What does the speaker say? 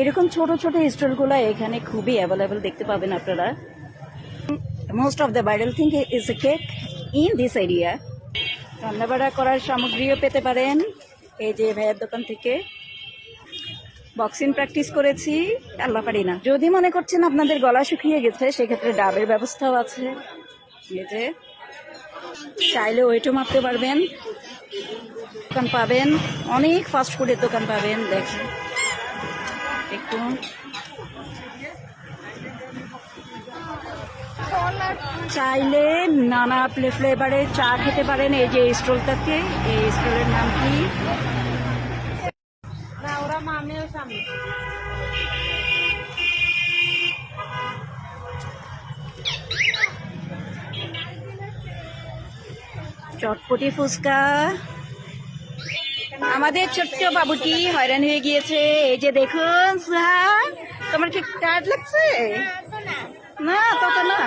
এরকম ছোট ছোট স্টলগুলো এখানে খুবই অ্যাভেলেবল দেখতে পাবেন আপনারা। Most of the viral thing is a cake in this area রান্নাবাড়া করার সামগ্রীও পেতে পারেন। এই যে ভাইয়ের দোকান থেকে। বক্সিং প্র্যাকটিস করেছি। আল্লাহ পারি না। যদি মনে করছেন আপনাদের গলা শুকিয়ে গেছে, সেক্ষেত্রে ডাবের ব্যবস্থাও আছে। যে চাইলে ওয়েটও মাপতে পারবেন। দোকান পাবেন। অনেক ফাস্ট ফুডের দোকান পাবেন, দেখেন। দেখুন চাইলে নানা প্লে ফ্লেভারের চা খেতে পারেন। এই যে স্টলটাতে, এই স্টলের নাম কি? ওরা সামনে চটপটি ফুচকা। আমাদের ছোট্ট বাবুটি হয়রান হয়ে গিয়েছে। এই যে দেখুন সুহা তোমার কি টায়ার্ড লাগছে? না তত না।